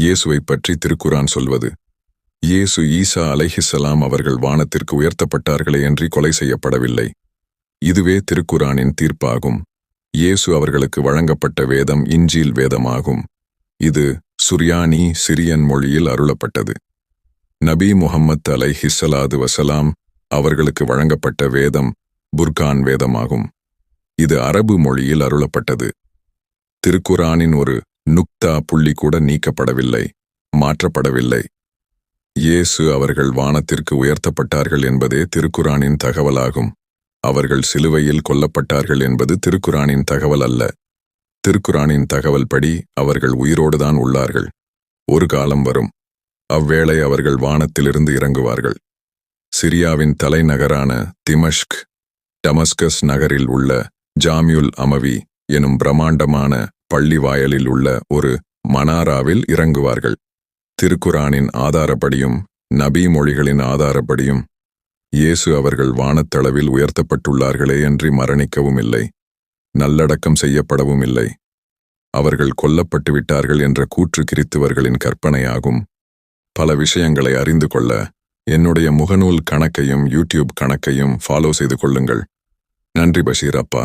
இயேசுவைப் பற்றி திருக்குரான் சொல்வது இயேசு ஈசா அலைஹிசலாம் அவர்கள் வானத்திற்கு உயர்த்தப்பட்டார்களே அன்றி கொலை செய்யப்படவில்லை. இதுவே திருக்குரானின் தீர்ப்பாகும். இயேசு அவர்களுக்கு வழங்கப்பட்ட வேதம் இஞ்சில் வேதமாகும். இது சுரியானி சிரியன் மொழியில் அருளப்பட்டது. நபி முஹம்மத் அலை ஹிஸ்ஸலாது வசலாம் அவர்களுக்கு வழங்கப்பட்ட வேதம் புர்கான் வேதமாகும். இது அரபு மொழியில் அருளப்பட்டது. திருக்குரானின் ஒரு நுக்தா புள்ளி கூட நீக்கப்படவில்லை மாற்றப்படவில்லை. இயேசு அவர்கள் வானத்திற்கு உயர்த்தப்பட்டார்கள் என்பதே திருக்குரானின் தகவலாகும். அவர்கள் சிலுவையில் கொல்லப்பட்டார்கள் என்பது திருக்குரானின் தகவல் அல்ல. திருக்குரானின் தகவல் படி அவர்கள் உயிரோடுதான் உள்ளார்கள். ஒரு காலம் வரும். அவ்வேளை அவர்கள் வானத்திலிருந்து இறங்குவார்கள். சிரியாவின் தலைநகரான திமஷ்க் டமஸ்கஸ் நகரில் உள்ள ஜாமியுல் அமவி எனும் பிரம்மாண்டமான பள்ளி வாயலில் உள்ள ஒரு மனாராவில் இறங்குவார்கள். திருக்குரானின் ஆதாரப்படியும் நபி மொழிகளின் ஆதாரப்படியும் இயேசு அவர்கள் வானத்தளவில் உயர்த்தப்பட்டுள்ளார்களே அன்றி மரணிக்கவும் இல்லை நல்லடக்கம் செய்யப்படவும் இல்லை. அவர்கள் கொல்லப்பட்டு விட்டார்கள் என்ற கூற்று கிறித்துவர்களின் கற்பனையாகும். பல விஷயங்களை அறிந்து கொள்ள என்னுடைய முகநூல் கணக்கையும் யூடியூப் கணக்கையும் ஃபாலோ செய்து கொள்ளுங்கள். நன்றி பஷீர் அப்பா.